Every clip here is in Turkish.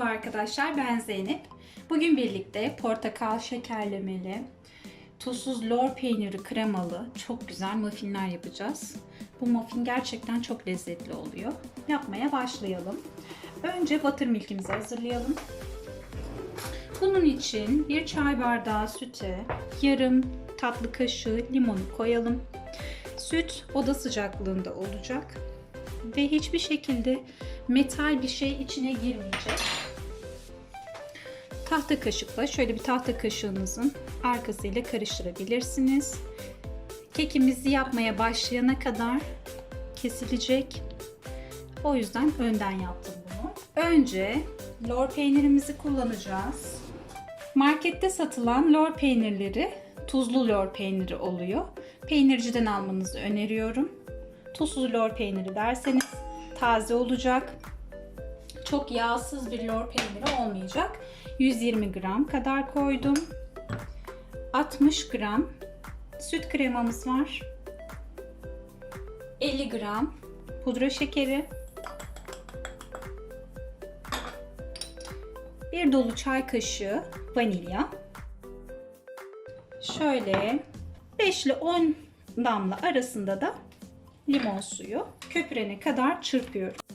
Merhaba arkadaşlar ben Zeynep. Bugün birlikte portakal şekerlemeli, tuzsuz lor peyniri kremalı çok güzel muffinler yapacağız. Bu muffin gerçekten çok lezzetli oluyor. Yapmaya başlayalım. Önce buttermilkimizi hazırlayalım. Bunun için bir çay bardağı süte yarım tatlı kaşığı limonu koyalım. Süt oda sıcaklığında olacak ve hiçbir şekilde metal bir şey içine girmeyecek. Tahta kaşıkla şöyle bir tahta kaşığınızın arkasıyla karıştırabilirsiniz. Kekimizi yapmaya başlayana kadar kesilecek. O yüzden önden yaptım bunu. Önce lor peynirimizi kullanacağız. Markette satılan lor peynirleri tuzlu lor peyniri oluyor. Peynirciden almanızı öneriyorum. Tuzsuz lor peyniri derseniz taze olacak. Çok yağsız bir lor peyniri olmayacak. 120 gram kadar koydum. 60 gram süt kremamız var. 50 gram pudra şekeri. Bir dolu çay kaşığı vanilya. Şöyle 5 ile 10 damla arasında da limon suyu köpürene kadar çırpıyorum.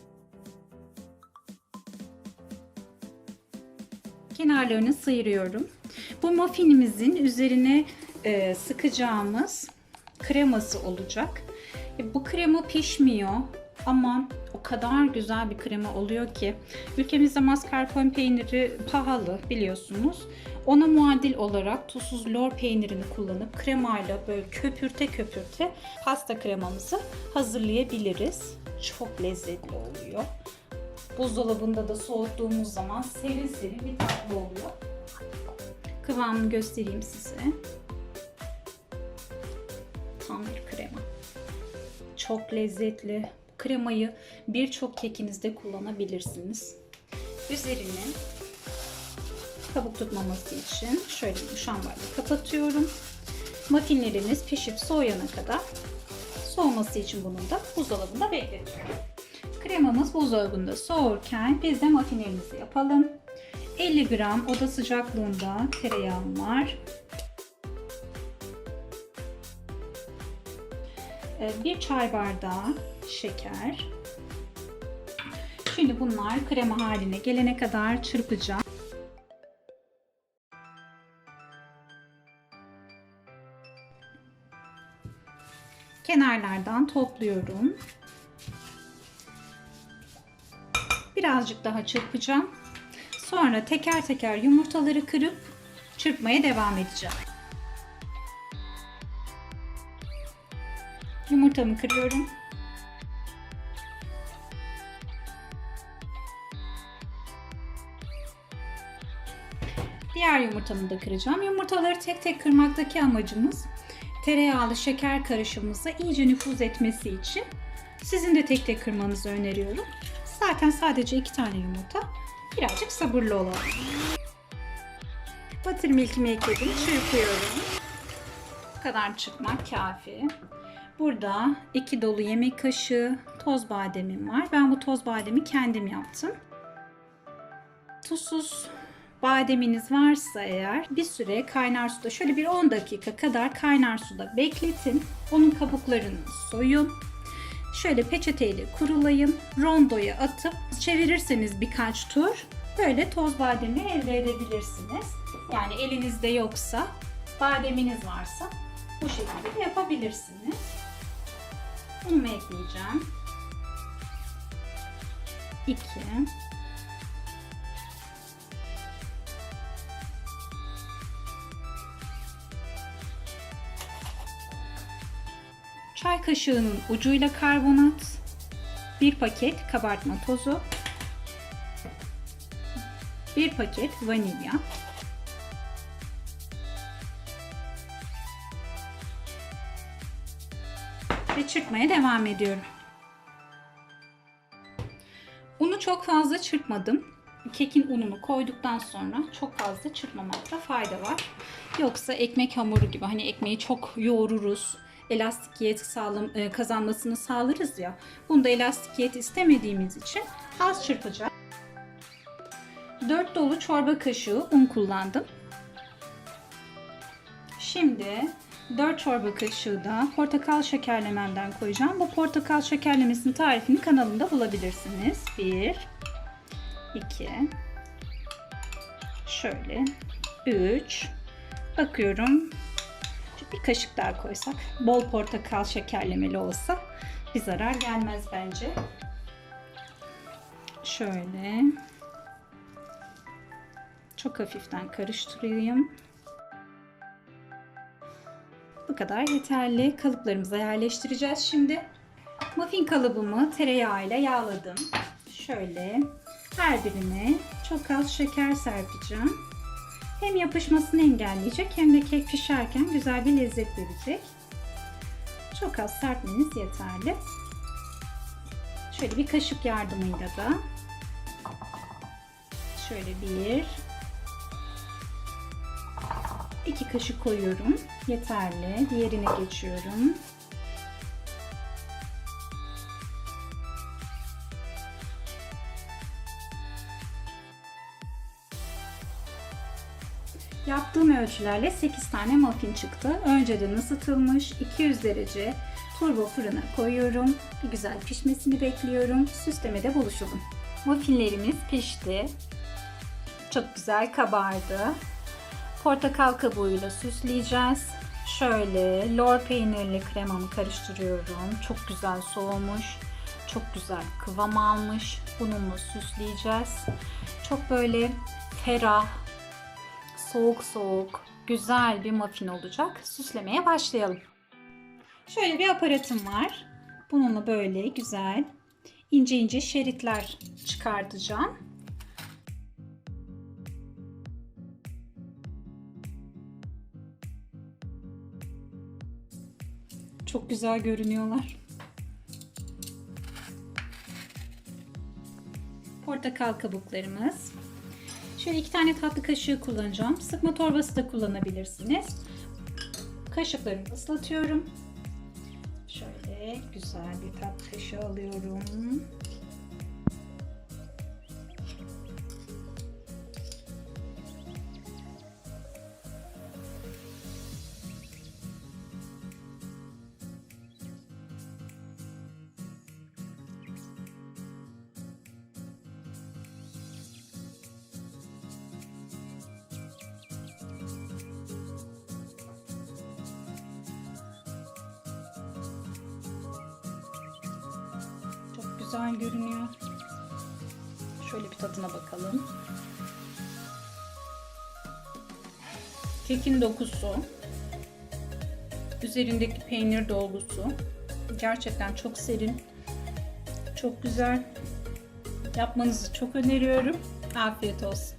Kenarlarını sıyırıyorum. Bu muffinimizin üzerine e, sıkacağımız kreması olacak. E, bu krema pişmiyor ama o kadar güzel bir krema oluyor ki ülkemizde mascarpone peyniri pahalı biliyorsunuz. Ona muadil olarak tuzsuz lor peynirini kullanıp kremayla böyle köpürte köpürte pasta kremamızı hazırlayabiliriz. Çok lezzetli oluyor. Buzdolabında da soğuttuğumuz zaman serin serin bir tatlı oluyor. Kıvamını göstereyim size. Tam bir krema. Çok lezzetli. Kremayı birçok kekinizde kullanabilirsiniz. Üzerine kabuk tutmaması için şöyle muşambayla kapatıyorum. Muffinleriniz pişip soğuyana kadar soğuması için bunu da buzdolabında bekletiyorum. Kremamız buzdolabında soğurken biz de muffinlerimizi yapalım. 50 gram oda sıcaklığında tereyağım var. Ee, Bir çay bardağı şeker. Şimdi bunlar krema haline gelene kadar çırpacağım. Kenarlardan topluyorum. Birazcık daha çırpacağım. Sonra teker teker yumurtaları kırıp çırpmaya devam edeceğim. Yumurtamı kırıyorum. Diğer yumurtamı da kıracağım. Yumurtaları tek tek kırmaktaki amacımız tereyağlı şeker karışımımıza iyice nüfuz etmesi için sizin de tek tek kırmanızı öneriyorum. Zaten sadece iki tane yumurta. Birazcık sabırlı olalım. Buttermilk'imi ekledim. Çırpıyorum. Bu kadar çırpmak kafi. Burada iki dolu yemek kaşığı toz bademim var. Ben bu toz bademi kendim yaptım. Tuzsuz bademiniz varsa eğer bir süre kaynar suda şöyle bir 10 dakika kadar kaynar suda bekletin. Onun kabuklarını soyun. Şöyle peçeteyle kurulayın. Rondoya atıp çevirirseniz birkaç tur böyle toz bademi elde edebilirsiniz. Yani elinizde yoksa bademiniz varsa bu şekilde de yapabilirsiniz. Unumu ekleyeceğim. 2 Çay kaşığının ucuyla karbonat, bir paket kabartma tozu, bir paket vanilya, ve çırpmaya devam ediyorum. Unu çok fazla çırpmadım. Kekin ununu koyduktan sonra çok fazla çırpmamakta fayda var. Yoksa ekmek hamuru gibi hani ekmeği çok yoğururuz. Elastikiyet sağlam, e, kazanmasını sağlarız ya. Bunda elastikiyet istemediğimiz için az çırpacağız. 4 dolu çorba kaşığı un kullandım. Şimdi 4 çorba kaşığı da portakal şekerlememden koyacağım. Bu portakal şekerlemesinin tarifini kanalımda bulabilirsiniz. 1 2 Şöyle 3 Bakıyorum bir kaşık daha koysak bol portakal şekerlemeli olsa bir zarar gelmez bence. Şöyle çok hafiften karıştırayım. Bu kadar yeterli. Kalıplarımıza yerleştireceğiz şimdi. Muffin kalıbımı tereyağıyla yağladım. Şöyle her birine çok az şeker serpeceğim. Hem yapışmasını engelleyecek hem de kek pişerken güzel bir lezzet verecek. Çok az serpmeniz yeterli. Şöyle bir kaşık yardımıyla da şöyle bir iki kaşık koyuyorum. Yeterli. Diğerine geçiyorum. Yaptığım ölçülerle 8 tane muffin çıktı. Önceden ısıtılmış 200 derece turbo fırına koyuyorum. Bir güzel pişmesini bekliyorum. Süslemede buluşalım. Muffinlerimiz pişti. Çok güzel kabardı. Portakal kabuğuyla süsleyeceğiz. Şöyle lor peynirli kremamı karıştırıyorum. Çok güzel soğumuş. Çok güzel kıvam almış. Bununla süsleyeceğiz. Çok böyle ferah, soğuk soğuk, güzel bir muffin olacak. Süslemeye başlayalım. Şöyle bir aparatım var. Bununla böyle güzel ince ince şeritler çıkartacağım. Çok güzel görünüyorlar. Portakal kabuklarımız. Şöyle iki tane tatlı kaşığı kullanacağım. Sıkma torbası da kullanabilirsiniz. Kaşıklarımı ıslatıyorum. Şöyle güzel bir tatlı kaşığı alıyorum. Güzel görünüyor. Şöyle bir tadına bakalım. Kekin dokusu, üzerindeki peynir dolgusu gerçekten çok serin, çok güzel. Yapmanızı çok öneriyorum. Afiyet olsun.